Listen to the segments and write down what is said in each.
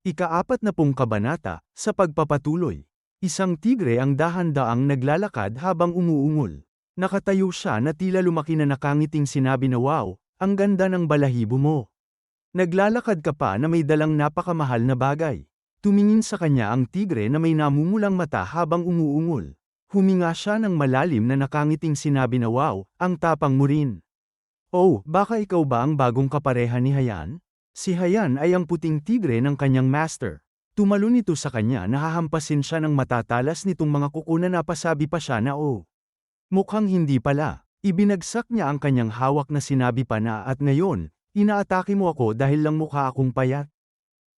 Ikaapat na pong kabanata, sa pagpapatuloy. Isang tigre ang dahan-daang naglalakad habang umuungol. Nakatayo siya na tila lumaki na nakangiting sinabi na wow, ang ganda ng balahibo mo. Naglalakad ka pa na may dalang napakamahal na bagay. Tumingin sa kanya ang tigre na may namumulang mata habang umuungol. Huminga siya ng malalim na nakangiting sinabi na wow, ang tapang mo rin. Oh, baka ikaw ba ang bagong kapareha ni Hayan? Si Hayan ay ang puting tigre ng kanyang master. Tumalon ito sa kanya nahahampasin siya ng matatalas nitong mga kuko na napasabi pa siya na oh. Mukhang hindi pala. Ibinagsak niya ang kanyang hawak na sinabi pa na at ngayon, inaatake mo ako dahil lang mukha akong payat.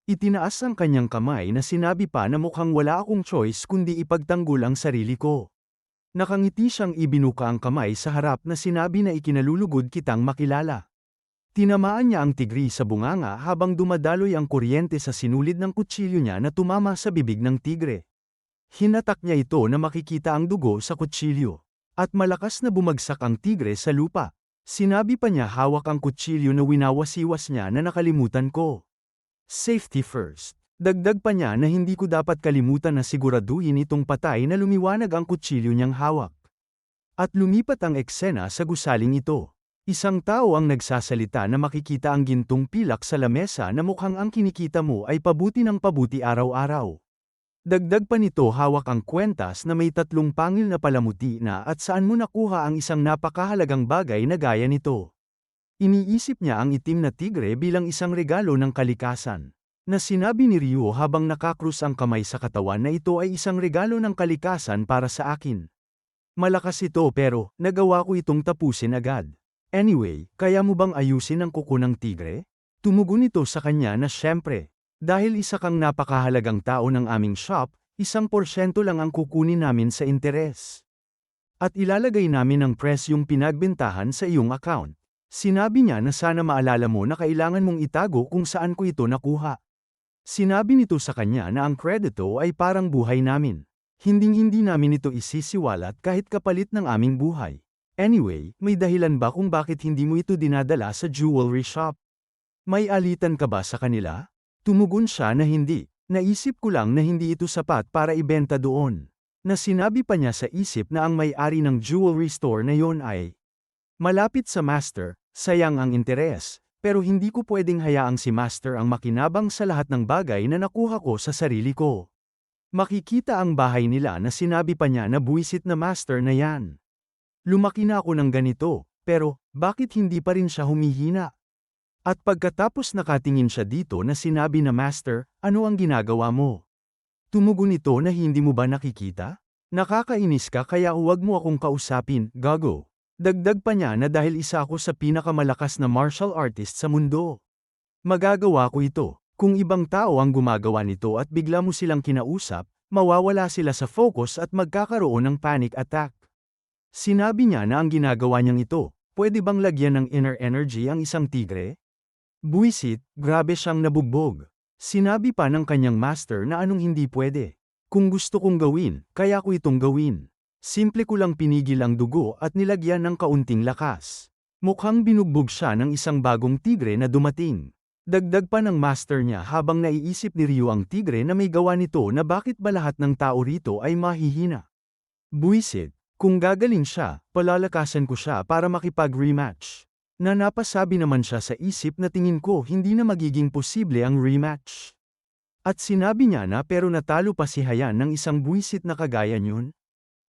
Itinaas ang kanyang kamay na sinabi pa na mukhang wala akong choice kundi ipagtanggol ang sarili ko. Nakangiti siyang ibinuka ang kamay sa harap na sinabi na ikinalulugod kitang makilala. Tinamaan niya ang tigri sa bunganga habang dumadaloy ang kuryente sa sinulid ng kutsilyo niya na tumama sa bibig ng tigre. Hinatak niya ito na makikita ang dugo sa kutsilyo. At malakas na bumagsak ang tigre sa lupa. Sinabi pa niya hawak ang kutsilyo na winawasiwas niya na nakalimutan ko. Safety first. Dagdag pa niya na hindi ko dapat kalimutan na siguraduhin itong patay na lumiwanag ang kutsilyo niyang hawak. At lumipat ang eksena sa gusaling ito. Isang tao ang nagsasalita na makikita ang gintong pilak sa lamesa na mukhang ang kinikita mo ay pabuti ng pabuti araw-araw. Dagdag pa nito hawak ang kwentas na may tatlong pangil na palamuti na at saan mo nakuha ang isang napakahalagang bagay na gaya nito. Iniisip niya ang itim na tigre bilang isang regalo ng kalikasan. Na sinabi ni Ryo habang nakakrus ang kamay sa katawan na ito ay isang regalo ng kalikasan para sa akin. Malakas ito pero, nagawa ko itong tapusin agad. Anyway, kaya mo bang ayusin ang kuko ng tigre? Tumugon ito sa kanya na syempre, dahil isa kang napakahalagang tao ng aming shop, isang porsyento lang ang kukunin namin sa interes. At ilalagay namin ang presyong pinagbentahan sa iyong account. Sinabi niya na sana maalala mo na kailangan mong itago kung saan ko ito nakuha. Sinabi nito sa kanya na ang kredito ay parang buhay namin. Hinding-hindi namin ito isisiwalat kahit kapalit ng aming buhay. Anyway, may dahilan ba kung bakit hindi mo ito dinadala sa jewelry shop? May alitan ka ba sa kanila? Tumugon siya na hindi. Naisip ko lang na hindi ito sapat para ibenta doon. Na sinabi pa niya sa isip na ang may-ari ng jewelry store na yon ay malapit sa master, sayang ang interes, pero hindi ko pwedeng hayaang si master ang makinabang sa lahat ng bagay na nakuha ko sa sarili ko. Makikita ang bahay nila na sinabi pa niya na buwisit na master na yan. Lumaki na ako ng ganito, pero bakit hindi pa rin siya humihina? At pagkatapos nakatingin siya dito na sinabi na Master, ano ang ginagawa mo? Tumugon ito na hindi mo ba nakikita? Nakakainis ka kaya huwag mo akong kausapin, gago. Dagdag pa niya na dahil isa ako sa pinakamalakas na martial artist sa mundo. Magagawa ko ito. Kung ibang tao ang gumagawa nito at bigla mo silang kinausap, mawawala sila sa focus at magkakaroon ng panic attack. Sinabi niya na ang ginagawa niyang ito, pwede bang lagyan ng inner energy ang isang tigre? Buisit, grabe siyang nabugbog. Sinabi pa ng kanyang master na anong hindi pwede. Kung gusto kong gawin, kaya ko itong gawin. Simple ko lang pinigil ang dugo at nilagyan ng kaunting lakas. Mukhang binugbog siya ng isang bagong tigre na dumating. Dagdag pa ng master niya habang naiisip ni Ryu ang tigre na may gawa nito na bakit ba lahat ng tao rito ay mahihina. Buisit, kung gagaling siya, palalakasan ko siya para makipag-rematch na napasabi naman siya sa isip na tingin ko hindi na magiging posible ang rematch. At sinabi niya na pero natalo pa si Hayan ng isang buwisit na kagaya niyon.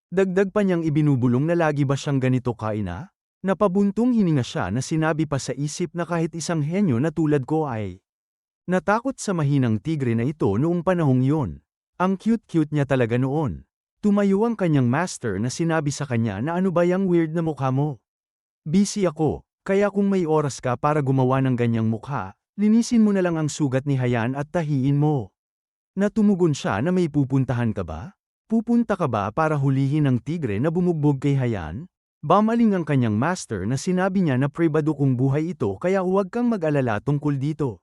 Dagdag pa niyang ibinubulong na lagi ba siyang ganito kaina? Napabuntong hininga siya na sinabi pa sa isip na kahit isang henyo na tulad ko ay natakot sa mahinang tigre na ito noong panahong yon. Ang cute-cute niya talaga noon. Tumayo ang kanyang master na sinabi sa kanya na ano ba yung weird na mukha mo. Busy ako, kaya kung may oras ka para gumawa ng ganyang mukha, linisin mo na lang ang sugat ni Hayan at tahiin mo. Natumugon siya na may pupuntahan ka ba? Pupunta ka ba para hulihin ang tigre na bumugbog kay Hayan? Bamaling ang kanyang master na sinabi niya na pribado kong buhay ito kaya huwag kang mag-alala tungkol dito.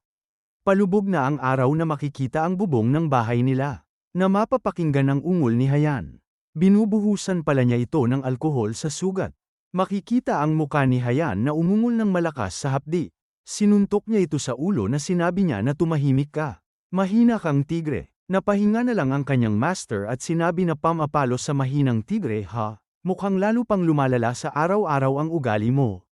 Palubog na ang araw na makikita ang bubong ng bahay nila, na mapapakinggan ang ungol ni Hayan. Binubuhusan pala niya ito ng alkohol sa sugat. Makikita ang muka ni Hayan na umungol ng malakas sa hapdi. Sinuntok niya ito sa ulo na sinabi niya na tumahimik ka. Mahina kang tigre. Napahinga na lang ang kanyang master at sinabi na pamapalo sa mahinang tigre ha, mukhang lalo pang lumalala sa araw-araw ang ugali mo.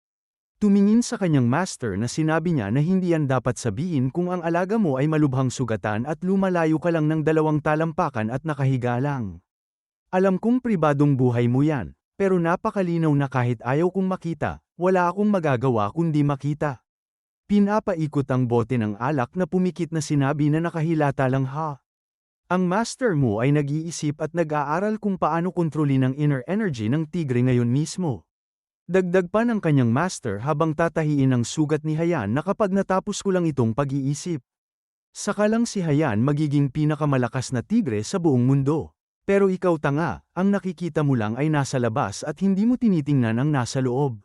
Tumingin sa kanyang master na sinabi niya na hindi yan dapat sabihin kung ang alaga mo ay malubhang sugatan at lumalayo ka lang ng dalawang talampakan at nakahiga lang. Alam kong pribadong buhay mo yan, pero napakalinaw na kahit ayaw kong makita, wala akong magagawa kundi makita. Pinapaikot ang bote ng alak na pumikit na sinabi na nakahilata lang ha. Ang master mo ay nag-iisip at nag-aaral kung paano kontrolin ang inner energy ng tigre ngayon mismo. Dagdag pa ng kanyang master habang tatahiin ang sugat ni Hayan na kapag natapos ko lang itong pag-iisip. Saka lang si Hayan magiging pinakamalakas na tigre sa buong mundo. Pero ikaw tanga, ang nakikita mo lang ay nasa labas at hindi mo tinitingnan ang nasa loob.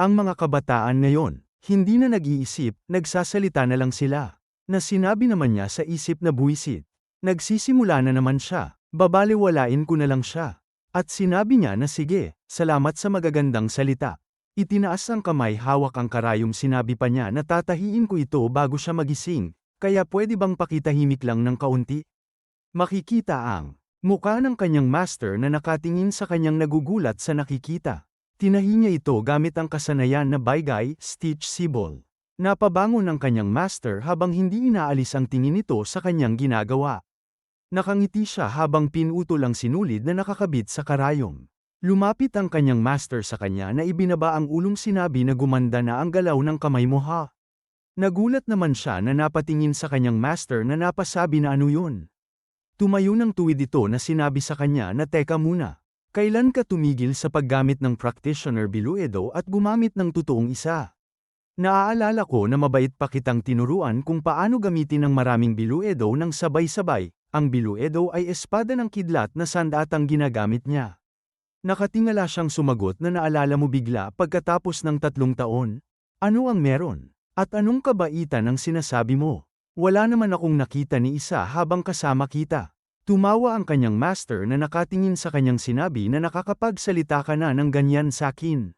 Ang mga kabataan ngayon, hindi na nag-iisip, nagsasalita na lang sila. Na sinabi naman niya sa isip na buwisit. Nagsisimula na naman siya, babaliwalain ko na lang siya. At sinabi niya na sige, salamat sa magagandang salita. Itinaas ang kamay hawak ang karayom sinabi pa niya na tatahiin ko ito bago siya magising, kaya pwede bang pakitahimik lang ng kaunti? Makikita ang mukha ng kanyang master na nakatingin sa kanyang nagugulat sa nakikita. Tinahi niya ito gamit ang kasanayan na baygay, stitch sibol. Napabangon ang kanyang master habang hindi inaalis ang tingin nito sa kanyang ginagawa. Nakangiti siya habang pinutol ang sinulid na nakakabit sa karayom. Lumapit ang kanyang master sa kanya na ibinaba ang ulong sinabi na gumanda na ang galaw ng kamay mo ha. Nagulat naman siya na napatingin sa kanyang master na napasabi na ano yun. Tumayo ng tuwid ito na sinabi sa kanya na teka muna. Kailan ka tumigil sa paggamit ng practitioner biluedo at gumamit ng totoong isa? Naaalala ko na mabait pa kitang tinuruan kung paano gamitin ang maraming biluedo ng sabay-sabay, ang biluedo ay espada ng kidlat na sandatang ginagamit niya. Nakatingala siyang sumagot na naalala mo bigla pagkatapos ng tatlong taon. Ano ang meron? At anong kabaitan ang sinasabi mo? Wala naman akong nakita ni isa habang kasama kita. Tumawa ang kanyang master na nakatingin sa kanyang sinabi na nakakapagsalita ka na ng ganyan sa akin.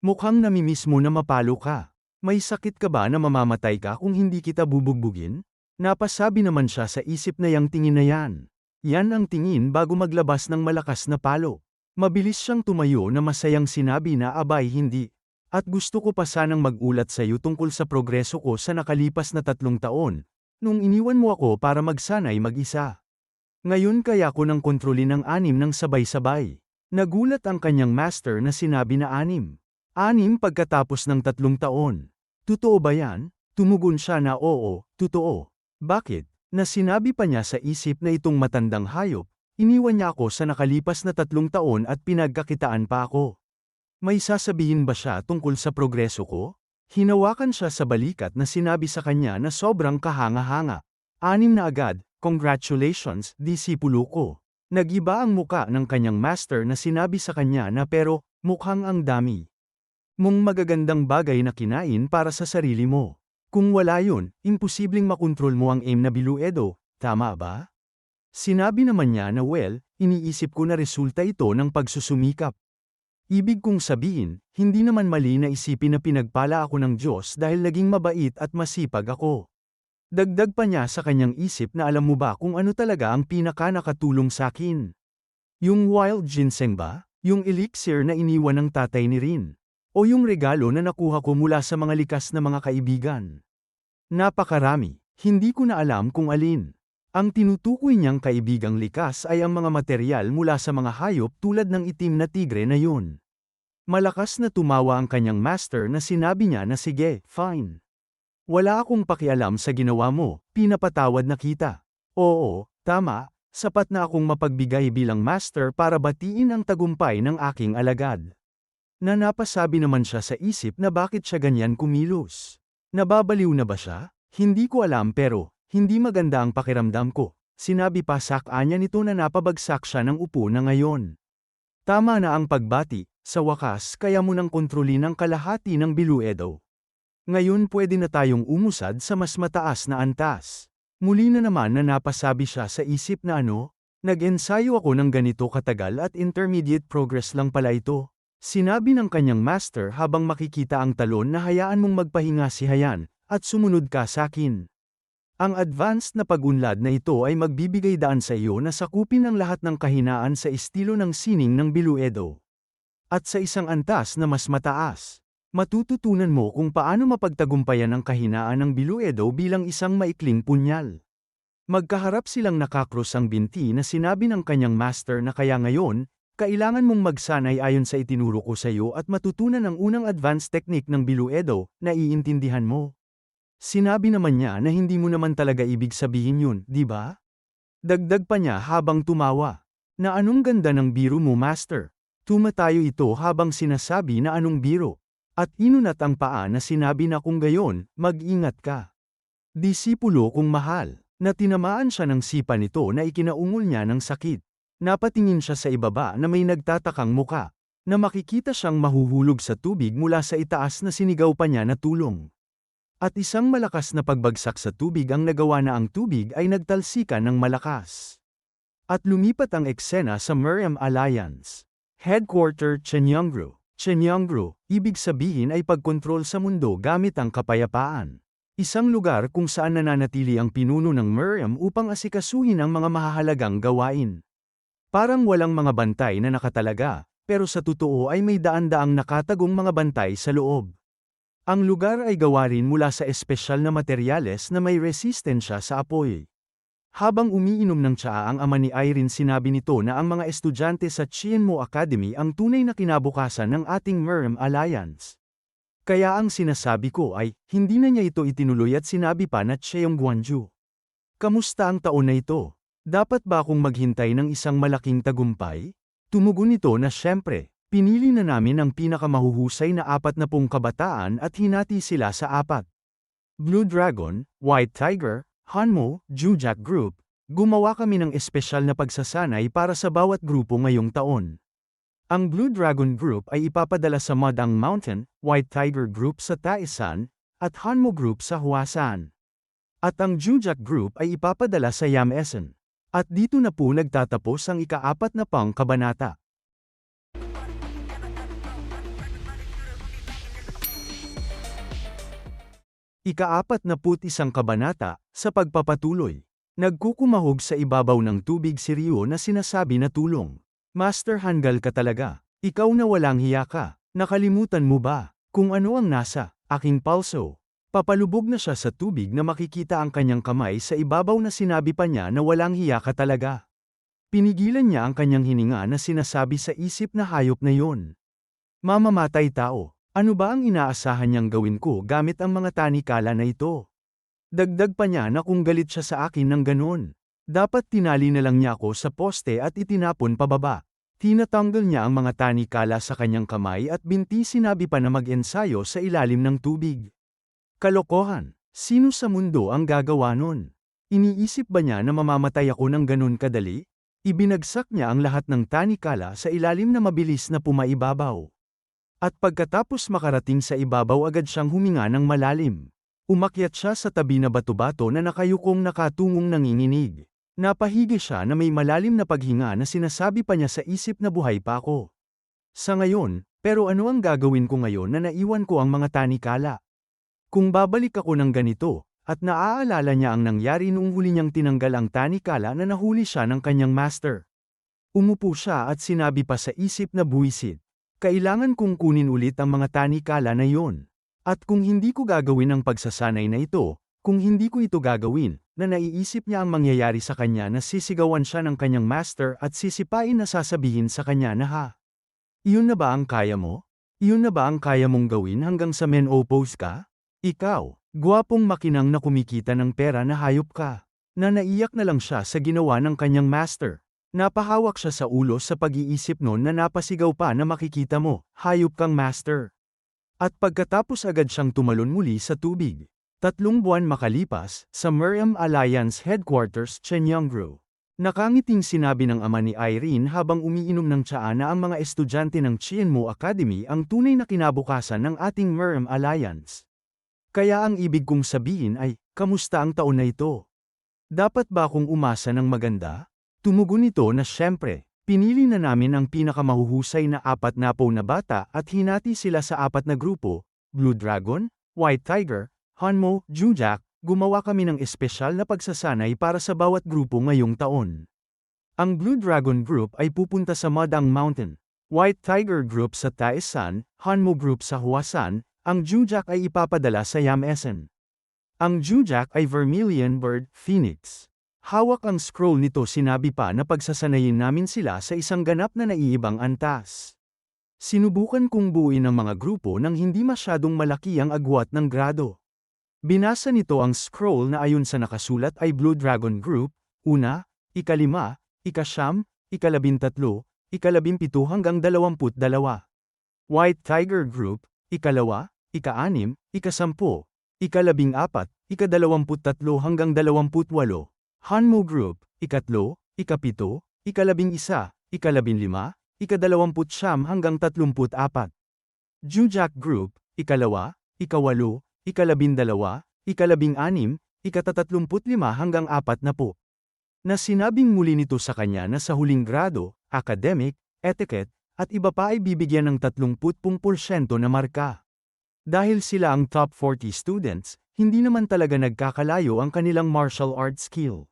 Mukhang namimiss mo na mapalo ka. May sakit ka ba na mamamatay ka kung hindi kita bubugbugin? Napasabi naman siya sa isip na yang tingin na yan. Yan ang tingin bago maglabas ng malakas na palo. Mabilis siyang tumayo na masayang sinabi na abay hindi. At gusto ko pa sanang magulat sa iyo tungkol sa progreso ko sa nakalipas na tatlong taon, nung iniwan mo ako para magsanay mag-isa. Ngayon kaya ko nang kontrolin ang anim ng sabay-sabay. Nagulat ang kanyang master na sinabi na anim. Anim pagkatapos ng tatlong taon. Totoo ba yan? Tumugon siya na oo, totoo. Bakit? Na sinabi pa niya sa isip na itong matandang hayop, iniwan niya ako sa nakalipas na tatlong taon at pinagkakitaan pa ako. May sasabihin ba siya tungkol sa progreso ko? Hinawakan siya sa balikat na sinabi sa kanya na sobrang kahanga-hanga. Anim na agad, congratulations, disipulo ko. Nagiba ang muka ng kanyang master na sinabi sa kanya na pero, mukhang ang dami. Mong magagandang bagay na kinain para sa sarili mo. Kung wala yun, imposibleng makontrol mo ang aim na biluedo, tama ba? Sinabi naman niya na well, iniisip ko na resulta ito ng pagsusumikap. Ibig kong sabihin, hindi naman mali na isipin na pinagpala ako ng Diyos dahil naging mabait at masipag ako. Dagdag pa niya sa kanyang isip na alam mo ba kung ano talaga ang pinaka nakatulong sa akin. Yung wild ginseng ba? Yung elixir na iniwan ng tatay ni Rin? O yung regalo na nakuha ko mula sa mga likas na mga kaibigan. Napakarami, hindi ko na alam kung alin. Ang tinutukoy niyang kaibigang likas ay ang mga material mula sa mga hayop tulad ng itim na tigre na yun. Malakas na tumawa ang kanyang master na sinabi niya na sige, fine. Wala akong pakialam sa ginawa mo, pinapatawad na kita. Oo, tama, sapat na akong mapagbigay bilang master para batiin ang tagumpay ng aking alagad na napasabi naman siya sa isip na bakit siya ganyan kumilos. Nababaliw na ba siya? Hindi ko alam pero, hindi maganda ang pakiramdam ko. Sinabi pa sa kanya nito na napabagsak siya ng upo na ngayon. Tama na ang pagbati, sa wakas kaya mo nang kontrolin ang kalahati ng biluedo. Ngayon pwede na tayong umusad sa mas mataas na antas. Muli na naman na napasabi siya sa isip na ano, nag-ensayo ako ng ganito katagal at intermediate progress lang pala ito. Sinabi ng kanyang master habang makikita ang talon na hayaan mong magpahinga si Hayan, at sumunod ka sa akin. Ang advanced na pagunlad na ito ay magbibigay daan sa iyo na sakupin ang lahat ng kahinaan sa estilo ng sining ng Biluedo. At sa isang antas na mas mataas, matututunan mo kung paano mapagtagumpayan ang kahinaan ng Biluedo bilang isang maikling punyal. Magkaharap silang nakakros ang binti na sinabi ng kanyang master na kaya ngayon, kailangan mong magsanay ayon sa itinuro ko sa iyo at matutunan ang unang advanced technique ng Biluedo na iintindihan mo. Sinabi naman niya na hindi mo naman talaga ibig sabihin yun, di ba? Dagdag pa niya habang tumawa. Na anong ganda ng biro mo master? Tumatayo ito habang sinasabi na anong biro. At inunat ang paa na sinabi na kung gayon, mag-ingat ka. Disipulo kung mahal, na tinamaan siya ng sipa nito na ikinaungol niya ng sakit. Napatingin siya sa ibaba na may nagtatakang muka, na makikita siyang mahuhulog sa tubig mula sa itaas na sinigaw pa niya na tulong. At isang malakas na pagbagsak sa tubig ang nagawa na ang tubig ay nagtalsikan ng malakas. At lumipat ang eksena sa Miriam Alliance. Headquarter Chenyangru. Chenyangru, ibig sabihin ay pagkontrol sa mundo gamit ang kapayapaan. Isang lugar kung saan nananatili ang pinuno ng Miriam upang asikasuhin ang mga mahahalagang gawain. Parang walang mga bantay na nakatalaga, pero sa totoo ay may daan-daang nakatagong mga bantay sa loob. Ang lugar ay gawa rin mula sa espesyal na materyales na may resistensya sa apoy. Habang umiinom ng tsaa ang ama ni Irene sinabi nito na ang mga estudyante sa Chienmo Academy ang tunay na kinabukasan ng ating Miriam Alliance. Kaya ang sinasabi ko ay, hindi na niya ito itinuloy at sinabi pa na Cheong Guanju. Kamusta ang taon na ito? Dapat ba akong maghintay ng isang malaking tagumpay? Tumugon ito na syempre, Pinili na namin ang pinakamahuhusay na apat na pong kabataan at hinati sila sa apat. Blue Dragon, White Tiger, Hanmo, Jujak Group, gumawa kami ng espesyal na pagsasanay para sa bawat grupo ngayong taon. Ang Blue Dragon Group ay ipapadala sa Madang Mountain, White Tiger Group sa Taisan, at Hanmo Group sa Huasan. At ang Jujak Group ay ipapadala sa Yamesen. At dito na po nagtatapos ang ikaapat na pang kabanata. Ikaapat na put isang kabanata, sa pagpapatuloy. Nagkukumahog sa ibabaw ng tubig si Rio na sinasabi na tulong. Master Hanggal ka talaga. Ikaw na walang hiya ka. Nakalimutan mo ba? Kung ano ang nasa, aking palso. Papalubog na siya sa tubig na makikita ang kanyang kamay sa ibabaw na sinabi pa niya na walang hiya ka talaga. Pinigilan niya ang kanyang hininga na sinasabi sa isip na hayop na yon. Mamamatay tao. Ano ba ang inaasahan niyang gawin ko gamit ang mga tanikala na ito? Dagdag pa niya na kung galit siya sa akin ng ganon. Dapat tinali na lang niya ako sa poste at itinapon pababa. Tinatanggal niya ang mga tanikala sa kanyang kamay at binti sinabi pa na mag-ensayo sa ilalim ng tubig. Kalokohan, sino sa mundo ang gagawa nun? Iniisip ba niya na mamamatay ako ng ganon kadali? Ibinagsak niya ang lahat ng tanikala sa ilalim na mabilis na pumaibabaw. At pagkatapos makarating sa ibabaw agad siyang huminga ng malalim. Umakyat siya sa tabi na bato-bato na nakayukong nakatungong nanginginig. Napahigi siya na may malalim na paghinga na sinasabi pa niya sa isip na buhay pa ako. Sa ngayon, pero ano ang gagawin ko ngayon na naiwan ko ang mga tanikala? Kung babalik ako ng ganito, at naaalala niya ang nangyari noong huli niyang tinanggal ang tanikala na nahuli siya ng kanyang master. Umupo siya at sinabi pa sa isip na buwisit. Kailangan kong kunin ulit ang mga tanikala na yon. At kung hindi ko gagawin ang pagsasanay na ito, kung hindi ko ito gagawin, na naiisip niya ang mangyayari sa kanya na sisigawan siya ng kanyang master at sisipain na sasabihin sa kanya na ha. Iyon na ba ang kaya mo? Iyon na ba ang kaya mong gawin hanggang sa menopause ka? Ikaw, gwapong makinang na kumikita ng pera na hayop ka. Na naiyak na lang siya sa ginawa ng kanyang master. Napahawak siya sa ulo sa pag-iisip noon na napasigaw pa na makikita mo, hayop kang master. At pagkatapos agad siyang tumalon muli sa tubig. Tatlong buwan makalipas, sa Miriam Alliance Headquarters, Chenyangro. Nakangiting sinabi ng ama ni Irene habang umiinom ng tsaa ang mga estudyante ng Chienmo Academy ang tunay na kinabukasan ng ating Miriam Alliance. Kaya ang ibig kong sabihin ay, kamusta ang taon na ito? Dapat ba akong umasa ng maganda? Tumugon ito na syempre, pinili na namin ang pinakamahuhusay na apat na po na bata at hinati sila sa apat na grupo, Blue Dragon, White Tiger, Hanmo, Jujak, gumawa kami ng espesyal na pagsasanay para sa bawat grupo ngayong taon. Ang Blue Dragon Group ay pupunta sa Madang Mountain, White Tiger Group sa Taesan, Hanmo Group sa Huasan, ang Jujak ay ipapadala sa Yamesan. Ang Jujak ay Vermilion Bird, Phoenix. Hawak ang scroll nito sinabi pa na pagsasanayin namin sila sa isang ganap na naiibang antas. Sinubukan kong buuin ang mga grupo nang hindi masyadong malaki ang agwat ng grado. Binasa nito ang scroll na ayon sa nakasulat ay Blue Dragon Group, una, ikalima, ikasyam, ikalabintatlo, ikalabimpito hanggang dalawamput dalawa. White Tiger Group, ikalawa, ikaanim, ikasampu, ikalabing apat, ikadalawamput tatlo hanggang dalawamput walo. Hanmo Group, ikatlo, ikapito, ikalabing isa, ikalabing lima, ikadalawamput siyam hanggang tatlumput apat. Jujak Group, ikalawa, ikawalo, ikalabindalawa, ikalabing anim, ikatatlumput lima hanggang apat na po. Na sinabing muli nito sa kanya na sa huling grado, academic, etiquette, at iba pa ay bibigyan ng 30% na marka. Dahil sila ang top 40 students, hindi naman talaga nagkakalayo ang kanilang martial arts skill.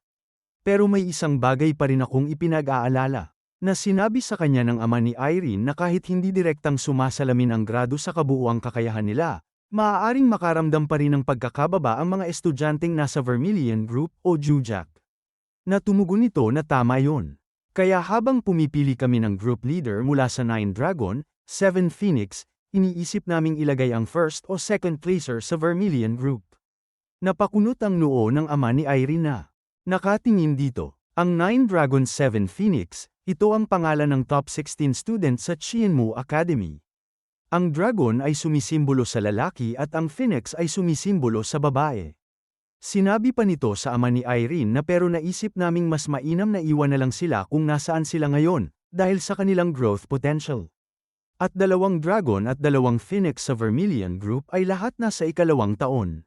Pero may isang bagay pa rin akong ipinag-aalala na sinabi sa kanya ng ama ni Irene na kahit hindi direktang sumasalamin ang grado sa kabuuang kakayahan nila, maaaring makaramdam pa rin ng pagkakababa ang mga estudyanteng nasa Vermilion Group o Jujak. Natumugon nito na tama yon. Kaya habang pumipili kami ng group leader mula sa 9 Dragon, 7 Phoenix, iniisip naming ilagay ang first o second placer sa Vermilion Group. Napakunot ang noo ng ama ni Irene na. Nakatingin dito, ang 9 Dragon 7 Phoenix, ito ang pangalan ng top 16 students sa Chienmu Academy. Ang dragon ay sumisimbolo sa lalaki at ang phoenix ay sumisimbolo sa babae. Sinabi pa nito sa ama ni Irene na pero naisip naming mas mainam na iwan na lang sila kung nasaan sila ngayon, dahil sa kanilang growth potential. At dalawang dragon at dalawang phoenix sa Vermilion Group ay lahat nasa ikalawang taon.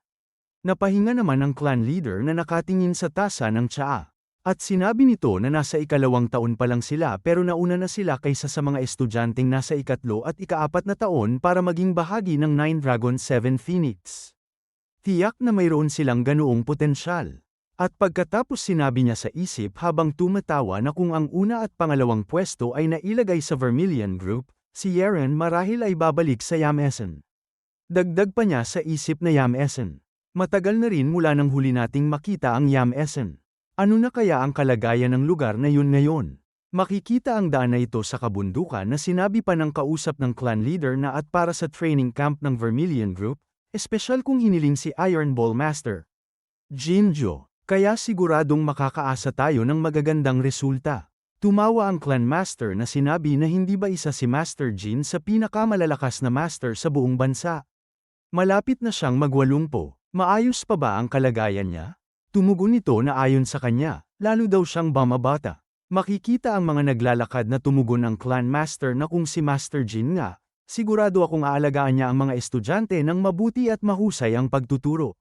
Napahinga naman ang clan leader na nakatingin sa tasa ng tsaa. At sinabi nito na nasa ikalawang taon pa lang sila pero nauna na sila kaysa sa mga estudyanteng nasa ikatlo at ikaapat na taon para maging bahagi ng Nine Dragon 7 Phoenix. Tiyak na mayroon silang ganoong potensyal. At pagkatapos sinabi niya sa isip habang tumatawa na kung ang una at pangalawang pwesto ay nailagay sa Vermilion Group, si Yeren marahil ay babalik sa Yamesan. Dagdag pa niya sa isip na Yamesan. Matagal na rin mula nang huli nating makita ang Yamesan. Ano na kaya ang kalagayan ng lugar na yun ngayon? Makikita ang daan na ito sa kabundukan na sinabi pa ng kausap ng clan leader na at para sa training camp ng Vermilion Group, espesyal kung hiniling si Iron Ball Master. Jinjo, kaya siguradong makakaasa tayo ng magagandang resulta. Tumawa ang clan master na sinabi na hindi ba isa si Master Jin sa pinakamalalakas na master sa buong bansa. Malapit na siyang magwalumpo, maayos pa ba ang kalagayan niya? Tumugon nito na ayon sa kanya, lalo daw siyang bamabata. Makikita ang mga naglalakad na tumugon ng clan master na kung si Master Jin nga, sigurado akong aalagaan niya ang mga estudyante ng mabuti at mahusay ang pagtuturo.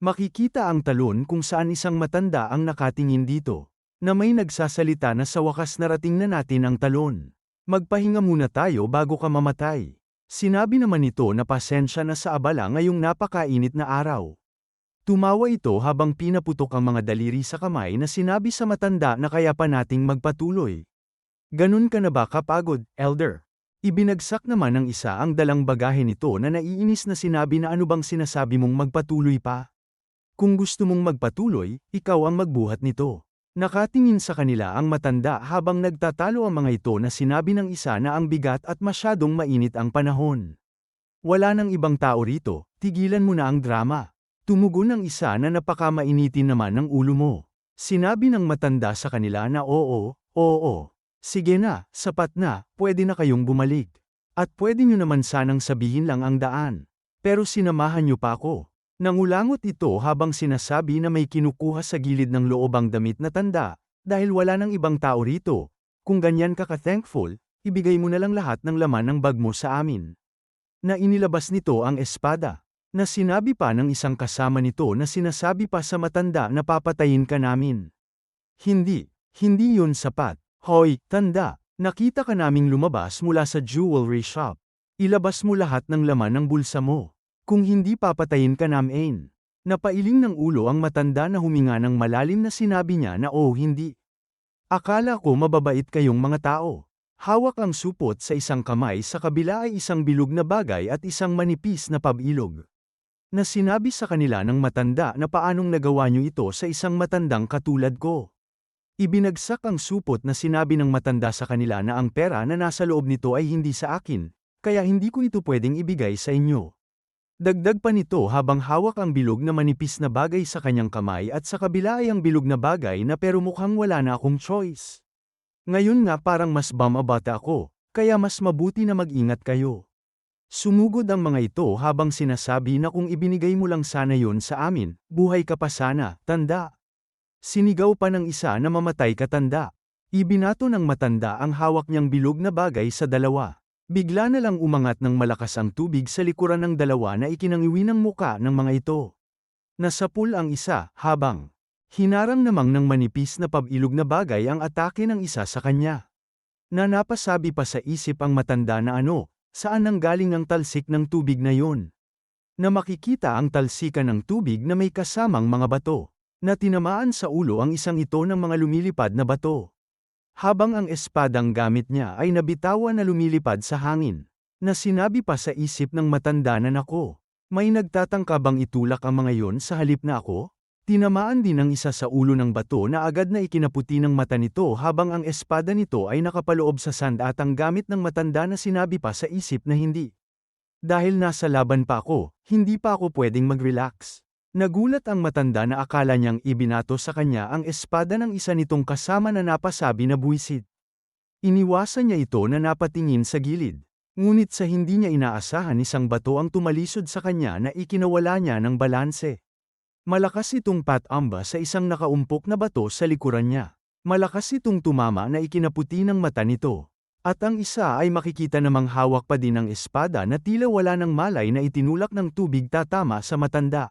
Makikita ang talon kung saan isang matanda ang nakatingin dito, na may nagsasalita na sa wakas narating na natin ang talon. Magpahinga muna tayo bago ka mamatay. Sinabi naman nito na pasensya na sa abala ngayong napakainit na araw. Tumawa ito habang pinaputok ang mga daliri sa kamay na sinabi sa matanda na kaya pa nating magpatuloy. Ganun ka na ba kapagod, elder? Ibinagsak naman ng isa ang dalang bagahe nito na naiinis na sinabi na ano bang sinasabi mong magpatuloy pa. Kung gusto mong magpatuloy, ikaw ang magbuhat nito. Nakatingin sa kanila ang matanda habang nagtatalo ang mga ito na sinabi ng isa na ang bigat at masyadong mainit ang panahon. Wala nang ibang tao rito, tigilan mo na ang drama. Tumugon ang isa na napakamainitin naman ng ulo mo. Sinabi ng matanda sa kanila na oo, oo. Sige na, sapat na, pwede na kayong bumalik. At pwede nyo naman sanang sabihin lang ang daan. Pero sinamahan nyo pa ako. Nangulangot ito habang sinasabi na may kinukuha sa gilid ng loob ang damit na tanda, dahil wala nang ibang tao rito. Kung ganyan ka ka-thankful, ibigay mo na lang lahat ng laman ng bag mo sa amin. Na inilabas nito ang espada na sinabi pa ng isang kasama nito na sinasabi pa sa matanda na papatayin ka namin. Hindi, hindi yun sapat. Hoy, tanda, nakita ka naming lumabas mula sa jewelry shop. Ilabas mo lahat ng laman ng bulsa mo. Kung hindi papatayin ka namin. Napailing ng ulo ang matanda na huminga ng malalim na sinabi niya na oh hindi. Akala ko mababait kayong mga tao. Hawak ang supot sa isang kamay sa kabila ay isang bilog na bagay at isang manipis na pabilog. Na sinabi sa kanila ng matanda na paanong nagawa niyo ito sa isang matandang katulad ko. Ibinagsak ang supot na sinabi ng matanda sa kanila na ang pera na nasa loob nito ay hindi sa akin, kaya hindi ko ito pwedeng ibigay sa inyo. Dagdag pa nito habang hawak ang bilog na manipis na bagay sa kanyang kamay at sa kabila ay ang bilog na bagay na pero mukhang wala na akong choice. Ngayon nga parang mas bumabata ako, kaya mas mabuti na mag-ingat kayo. Sumugod ang mga ito habang sinasabi na kung ibinigay mo lang sana yon sa amin, buhay ka pa sana, tanda. Sinigaw pa ng isa na mamatay ka tanda. Ibinato ng matanda ang hawak niyang bilog na bagay sa dalawa. Bigla na lang umangat ng malakas ang tubig sa likuran ng dalawa na ikinangiwi ng muka ng mga ito. Nasapul ang isa, habang hinarang namang ng manipis na pabilog na bagay ang atake ng isa sa kanya. Na napasabi pa sa isip ang matanda na ano, saan nanggaling ang talsik ng tubig na yon. Na makikita ang talsikan ng tubig na may kasamang mga bato, na tinamaan sa ulo ang isang ito ng mga lumilipad na bato. Habang ang espadang gamit niya ay nabitawan na lumilipad sa hangin, na sinabi pa sa isip ng matanda na nako, may nagtatangka bang itulak ang mga yon sa halip na ako? Tinamaan din ang isa sa ulo ng bato na agad na ikinaputi ng mata nito habang ang espada nito ay nakapaloob sa sand at ang gamit ng matanda na sinabi pa sa isip na hindi. Dahil nasa laban pa ako, hindi pa ako pwedeng mag-relax. Nagulat ang matanda na akala niyang ibinato sa kanya ang espada ng isa nitong kasama na napasabi na buwisit. Iniwasan niya ito na napatingin sa gilid. Ngunit sa hindi niya inaasahan isang bato ang tumalisod sa kanya na ikinawala niya ng balanse. Malakas itong patamba sa isang nakaumpok na bato sa likuran niya. Malakas itong tumama na ikinaputi ng mata nito. At ang isa ay makikita namang hawak pa din ng espada na tila wala ng malay na itinulak ng tubig tatama sa matanda.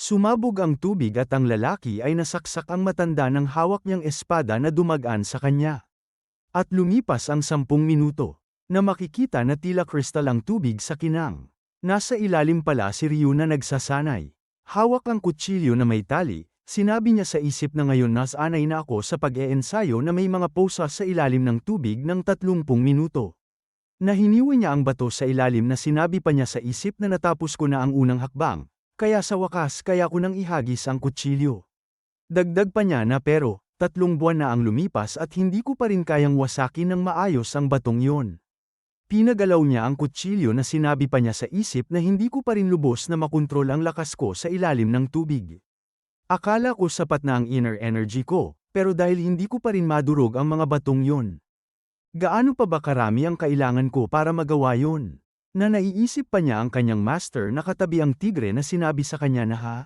Sumabog ang tubig at ang lalaki ay nasaksak ang matanda ng hawak niyang espada na dumagaan sa kanya. At lumipas ang sampung minuto, na makikita na tila kristal ang tubig sa kinang. Nasa ilalim pala si Ryu na nagsasanay. Hawak ang kutsilyo na may tali, sinabi niya sa isip na ngayon nasanay na ako sa pag-eensayo na may mga posa sa ilalim ng tubig ng 30 minuto. Nahiniwi niya ang bato sa ilalim na sinabi pa niya sa isip na natapos ko na ang unang hakbang, kaya sa wakas kaya ko nang ihagis ang kutsilyo. Dagdag pa niya na pero, tatlong buwan na ang lumipas at hindi ko pa rin kayang wasakin ng maayos ang batong yon. Pinagalaw niya ang kutsilyo na sinabi pa niya sa isip na hindi ko pa rin lubos na makontrol ang lakas ko sa ilalim ng tubig. Akala ko sapat na ang inner energy ko, pero dahil hindi ko pa rin madurog ang mga batong yon. Gaano pa ba karami ang kailangan ko para magawa yon? Na naiisip pa niya ang kanyang master na katabi ang tigre na sinabi sa kanya na ha?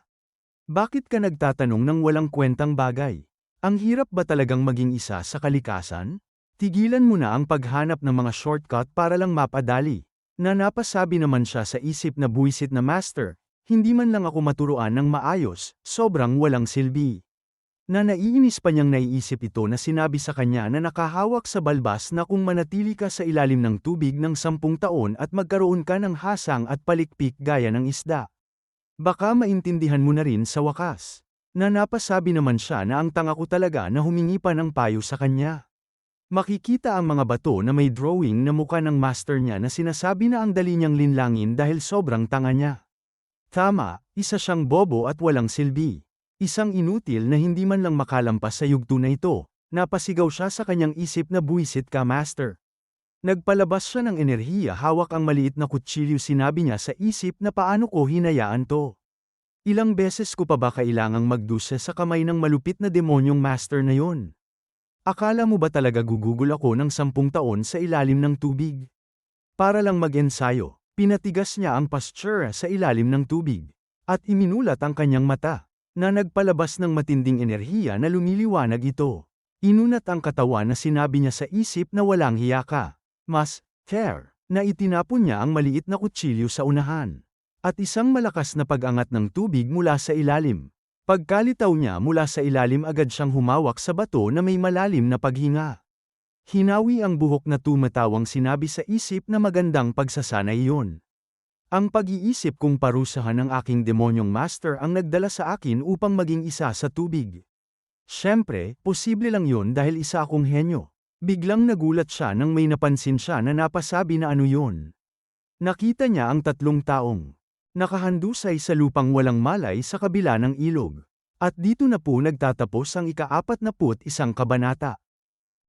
Bakit ka nagtatanong ng walang kwentang bagay? Ang hirap ba talagang maging isa sa kalikasan? Tigilan mo na ang paghanap ng mga shortcut para lang mapadali. Na napasabi naman siya sa isip na buwisit na master, hindi man lang ako maturuan ng maayos, sobrang walang silbi. Na naiinis pa niyang naiisip ito na sinabi sa kanya na nakahawak sa balbas na kung manatili ka sa ilalim ng tubig ng sampung taon at magkaroon ka ng hasang at palikpik gaya ng isda. Baka maintindihan mo na rin sa wakas. Na napasabi naman siya na ang tanga ko talaga na humingi pa ng payo sa kanya. Makikita ang mga bato na may drawing na muka ng master niya na sinasabi na ang dali niyang linlangin dahil sobrang tanga niya. Tama, isa siyang bobo at walang silbi. Isang inutil na hindi man lang makalampas sa yugto na ito, napasigaw siya sa kanyang isip na buwisit ka master. Nagpalabas siya ng enerhiya hawak ang maliit na kutsilyo sinabi niya sa isip na paano ko hinayaan to. Ilang beses ko pa ba kailangang magdusa sa kamay ng malupit na demonyong master na yon? Akala mo ba talaga gugugol ako ng sampung taon sa ilalim ng tubig? Para lang mag-ensayo, pinatigas niya ang pasture sa ilalim ng tubig. At iminulat ang kanyang mata, na nagpalabas ng matinding enerhiya na lumiliwanag ito. Inunat ang katawan na sinabi niya sa isip na walang hiya ka. Mas, care, na itinapon niya ang maliit na kutsilyo sa unahan. At isang malakas na pag-angat ng tubig mula sa ilalim, Pagkalitaw niya mula sa ilalim agad siyang humawak sa bato na may malalim na paghinga. Hinawi ang buhok na tumatawang sinabi sa isip na magandang pagsasanay iyon. Ang pag-iisip kong parusahan ng aking demonyong master ang nagdala sa akin upang maging isa sa tubig. Siyempre, posible lang yun dahil isa akong henyo. Biglang nagulat siya nang may napansin siya na napasabi na ano yun. Nakita niya ang tatlong taong nakahandusay sa lupang walang malay sa kabila ng ilog. At dito na po nagtatapos ang ika-apat na put isang kabanata.